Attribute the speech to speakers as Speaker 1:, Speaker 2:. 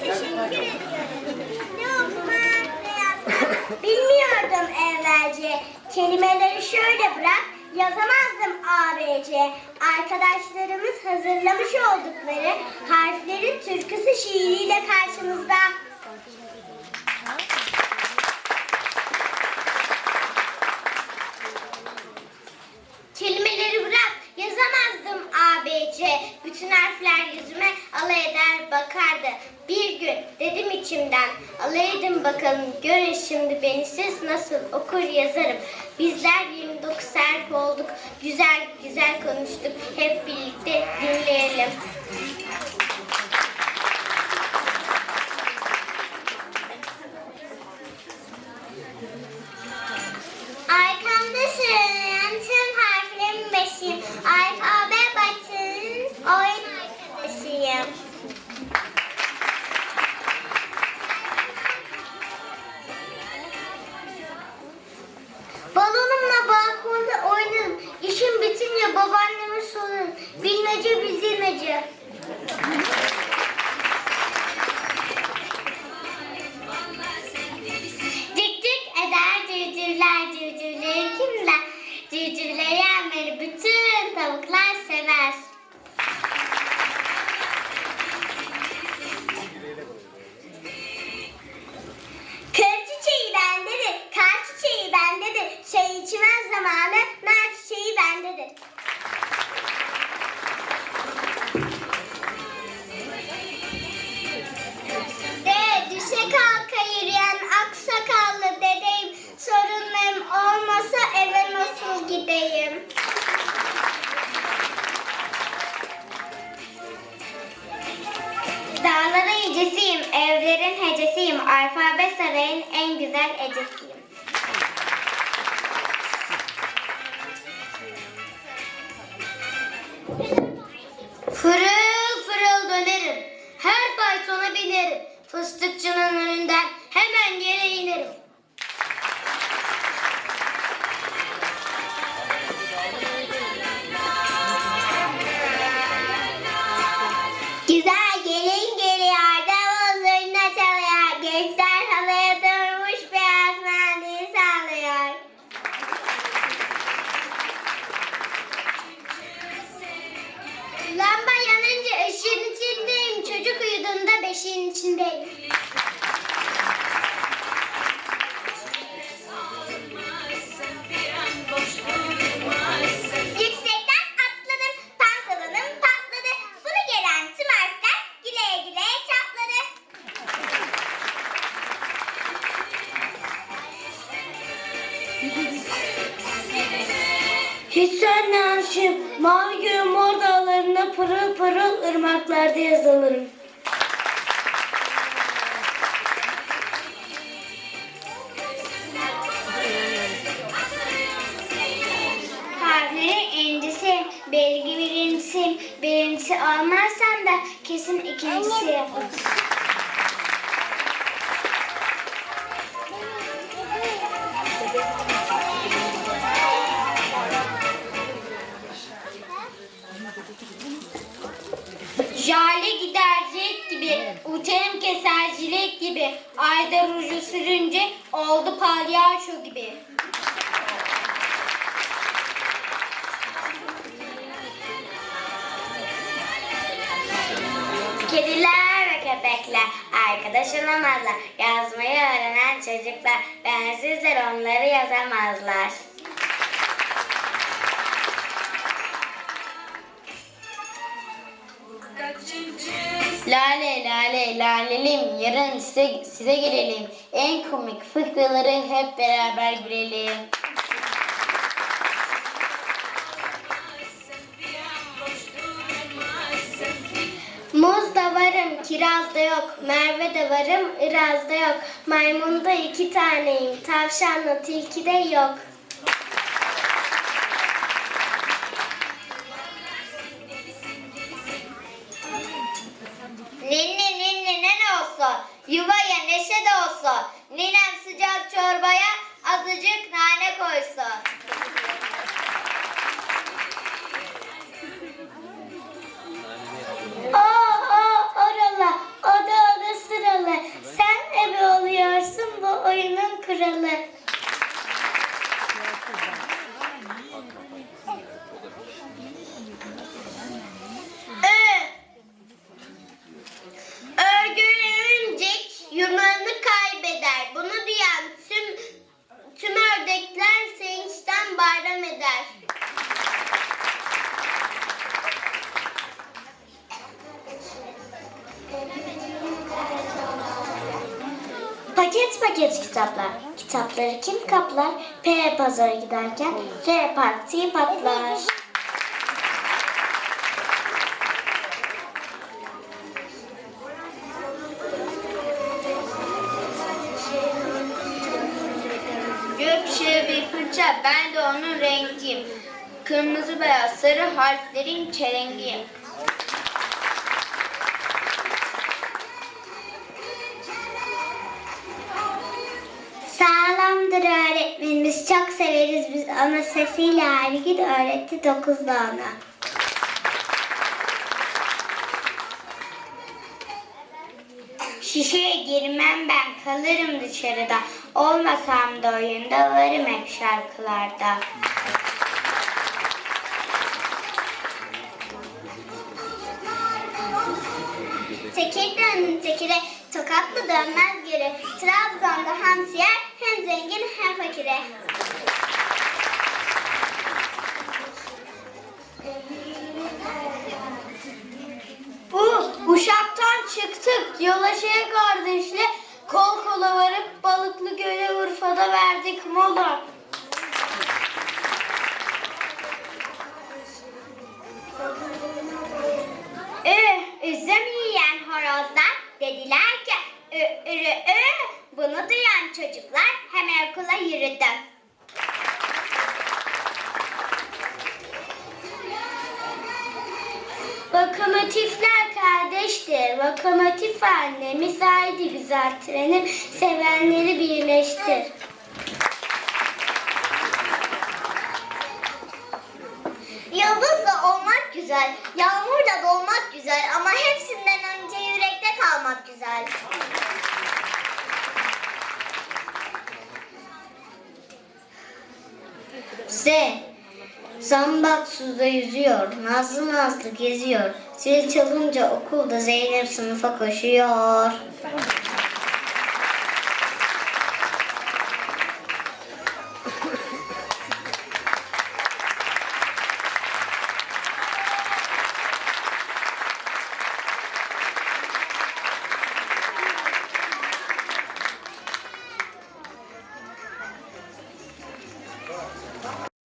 Speaker 1: teşekkür ediyorum. Ne okumak bilmiyordum evvelce. Kelimeleri şöyle bırak yazamazdım ABC. Arkadaşlarımız hazırlamış oldukları harflerin türküsü şiiriyle karşınızda. Kelimeleri bırak yazamazdım ABC. Bütün harfler yüzüme alay eder bakardı. Bir gün dedim içimden edin bakalım görün şimdi beni siz nasıl okur yazarım. Bizler 29 harf olduk güzel güzel konuştuk hep birlikte dinleyelim. Balonumla balkonda oynarım. İşim bitince babaanneme sorarım. Bilmece bildirmece. Bendedir. De düşe kalka yürüyen aksakallı dedeyim. Sorunlarım olmasa eve nasıl gideyim? Dağların yücesiyim, evlerin hecesiyim, alfabe sarayın en güzel ecesiyim. Fırıl fırıl dönerim, her faytona binerim, fıstıkçının önünden hemen yere inerim. Güzel
Speaker 2: Hiç senle aşığım, mavi göğün mor dağlarında pırıl pırıl ırmaklarda yazılırım.
Speaker 1: Birincisi, birincisi olmazsam da kesin ikincisi yaparım. Ayda ruju sürünce oldu palyaço gibi. Kediler ve köpekler arkadaş olamazlar. Yazmayı öğrenen çocuklar bensizler onları yazamazlar.
Speaker 2: Lale lale lalelim, yarın size, size gelelim. En komik fıkraları hep beraber gülelim.
Speaker 1: Muz da varım, kiraz da yok. Merve de varım, Iraz da yok. Maymunda iki taneyim, tavşanla tilki de yok.
Speaker 2: Paket paket kitaplar. Kitapları kim kaplar? P pazara giderken R partiyi patlar.
Speaker 1: Gökşe bir fırça, ben de onun rengiyim. Kırmızı beyaz sarı harflerin çelengiyim.
Speaker 2: Sağlamdır öğretmenimiz. Çok severiz biz ana sesiyle her gün öğretti dokuz dağına.
Speaker 1: Şişeye girmem ben, kalırım dışarıda. Olmasam da oyunda varım hep şarkılarda.
Speaker 2: Tokatlı dönmez geri. Trabzon'da hamsi yer hem zengin hem fakire.
Speaker 1: Bu Uşak'tan çıktık yola şey kardeşle kol kola varıp balıklı göle Urfa'da verdik mola.
Speaker 2: Okula yürüdü.
Speaker 1: Lokomotifler kardeştir. Lokomotif annemiz haydi güzel trenim sevenleri birleştir.
Speaker 2: Yıldızla olmak güzel, yağmurla dolmak güzel ama hepsinden önce yürekte kalmak güzel.
Speaker 1: Z. Zambak suda yüzüyor, nazlı nazlı geziyor. Zil çalınca okulda Zeynep sınıfa koşuyor.